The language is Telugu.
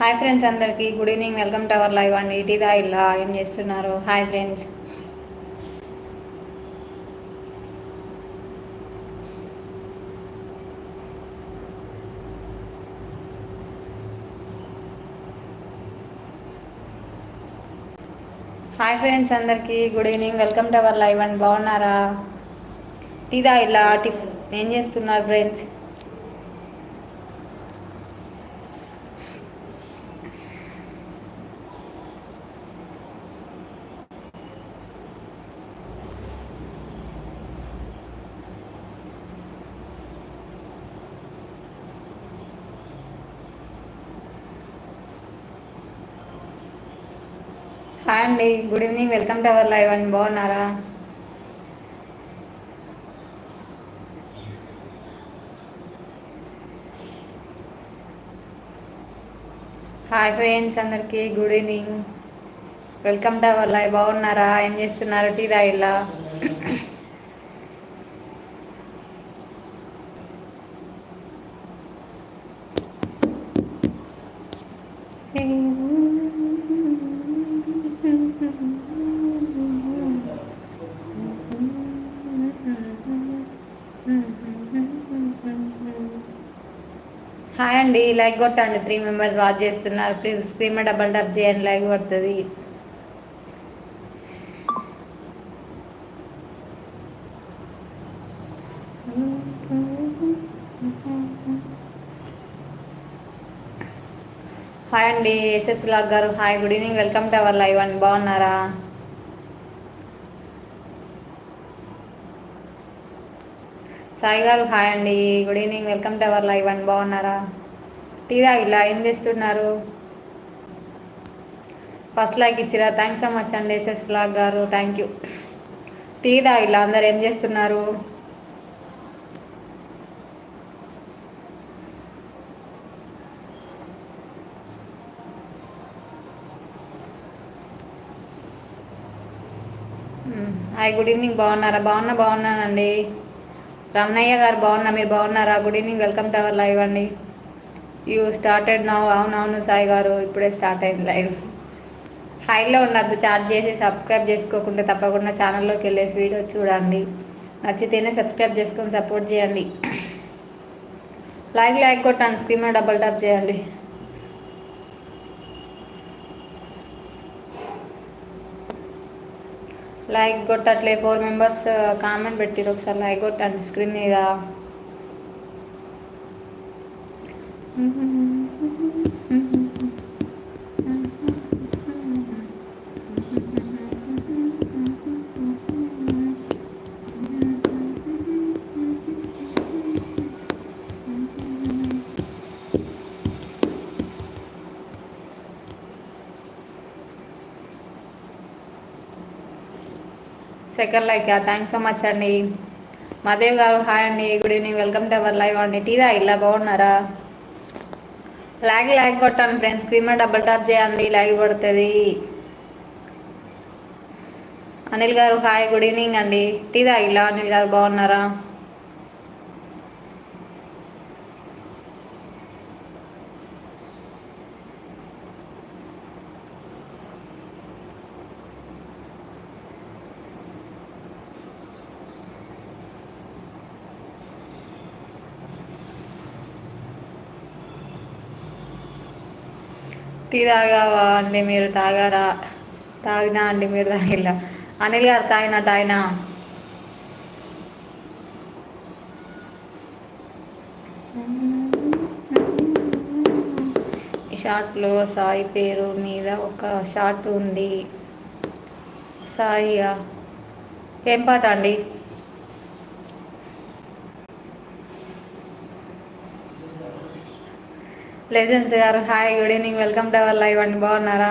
హాయ్ ఫ్రెండ్స్ అందరికీ. Good evening welcome to our live అండి. ఇటీదా ఇలా ఏం చేస్తున్నారు? హాయ్ ఫ్రెండ్స్ హాయ్ ఫ్రెండ్స్ అందరికీ. Good evening welcome to our live and. బాగున్నారా? టీదా ఇలా టిఫ్ ఏం చేస్తున్నారు ఫ్రెండ్స్ హాయ్ అండి. Good evening. Welcome to our live అండి. బాగున్నారా? హాయ్ ఫ్రెండ్స్ అందరికీ. Good evening. Welcome to our live. బాగున్నారా? ఏం చేస్తున్నారు? టీ తాగిల్లా? హాయ్ అండి లైక్ కొట్టండి. త్రీ మెంబర్స్ వాచ్ చేస్తున్నారు. ప్లీజ్ స్క్రీన్ డబల్ టప్ చేయండి లైక్ కొడుతుంది. హాయ్ అండి ఎస్ఎస్ లాగ్ గారు. Hi good evening welcome to our live అండి. బాగున్నారా? సాయి గారు హాయ్ అండి. Good evening. Welcome to our live and. బాగున్నారా? టీ ఇలా ఏం చేస్తున్నారు? ఫస్ట్ లైక్ ఇచ్చిరా. థ్యాంక్స్ సో మచ్ అండి. ఎస్ఎస్ బ్లాగ్ గారు థ్యాంక్ యూ. టీ ఇలా అందరు ఏం చేస్తున్నారు? Hi good evening. బాగున్నారా? బాగున్నా బాగున్నానండి. రమణయ్య గారు బాగున్నా మీరు బాగున్నారా? Good evening welcome to our live అండి. యూ స్టార్టెడ్ నౌ అవునవును సాయి గారు ఇప్పుడే స్టార్ట్ అయింది లైవ్ హైలో ఉండద్దు చార్జ్ చేసి సబ్స్క్రైబ్ చేసుకోకుండా తప్పకుండా ఛానల్లోకి వెళ్ళేసి వీడియో చూడండి. నచ్చితేనే సబ్స్క్రైబ్ చేసుకొని సపోర్ట్ చేయండి. లైక్ లైక్ కొట్టండి స్క్రీన్ డబల్ టాప్ చేయండి. లైక్ కొట్టట్లే ఫోర్ మెంబర్స్ కామెంట్ పెట్టిరు ఒకసారి. లైక్ కొట్టండి స్క్రీన్ మీద. Mm-hmm. Second like thanks so much అండి. మాదేవ్ గారు హాయ్ అండి. Good evening welcome to our live అండి. టీదా ఇలా బాగున్నారా? లాగ్ లాగ్ కొట్టాను friends screen double double tap చేయండి. లాగ్ పడుతుంది అనిల్ గారు హాయ్. గుడ్ ఈవినింగ్ అండి. టీదా ఇలా అనిల్ గారు బాగున్నారా? టీ తాగావా అండి మీరు తాగారా? తాగినా అండి మీరు తాగిలా. అనిల్ గారు తాగినా తాగినా? ఈ షార్ట్లో సాయి పేరు మీద ఒక షార్ట్ ఉంది. సాయి ఏం పాట అండి? లెజెన్స్ గారు hi good evening welcome to our live అండి బాగున్నారా?